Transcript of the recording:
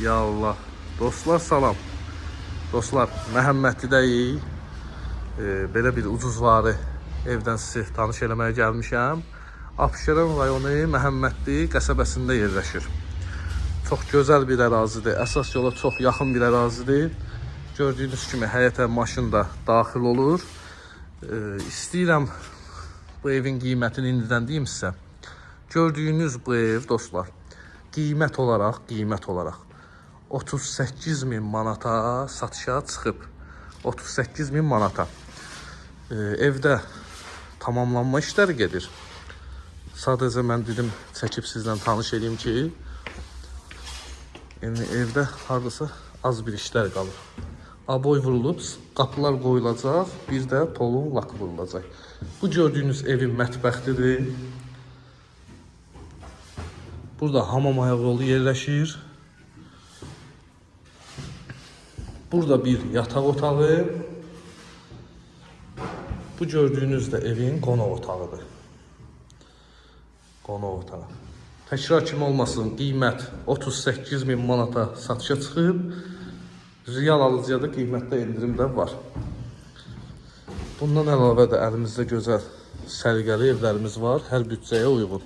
Ya Allah. Dostlar salam. Dostlar, Məhəmmədlidəyik. E, belə bir ucuzvarı evdən sizi tanış eləməyə gəlmişəm. Abşeron rayonu Məhəmmədli qəsəbəsində yerləşir. Çox gözəl bir ərazidir. Əsas yola çox yaxın bir ərazidir. Gördüyünüz kimi həyətə maşın da daxil olur. E, istəyirəm bu evin qiymətini indidən deyim sizə. Gördüyünüz bu ev dostlar, qiymət olaraq, qiymət olaraq 38 min manata satışa çıxıb. 38 min manata. E, evdə tamamlanma işləri gedir. Sadəcə mən dedim çəkib sizlə tanış edeyim ki, yəni evdə hardasa az bir işlər qalır. Aboy vurulub, qapılar qoyulacaq, bir də polun lakı vurulacaq. Bu gördüyünüz evin mətbəxtidir. Burada hamam ayaq yolu yerləşir. Burada bir yataq otağı. Bu gördüyünüz də evin qonaq otağıdır. Qonaq otağı. Təkrar kimi olmasın, qiymət 38 min manata satışa çıxıb. Real alıcıya da qiymətdə endirim də var. Bundan əlavə də əlimizdə gözəl səliqəli evlərimiz var, hər büdcəyə uyğun.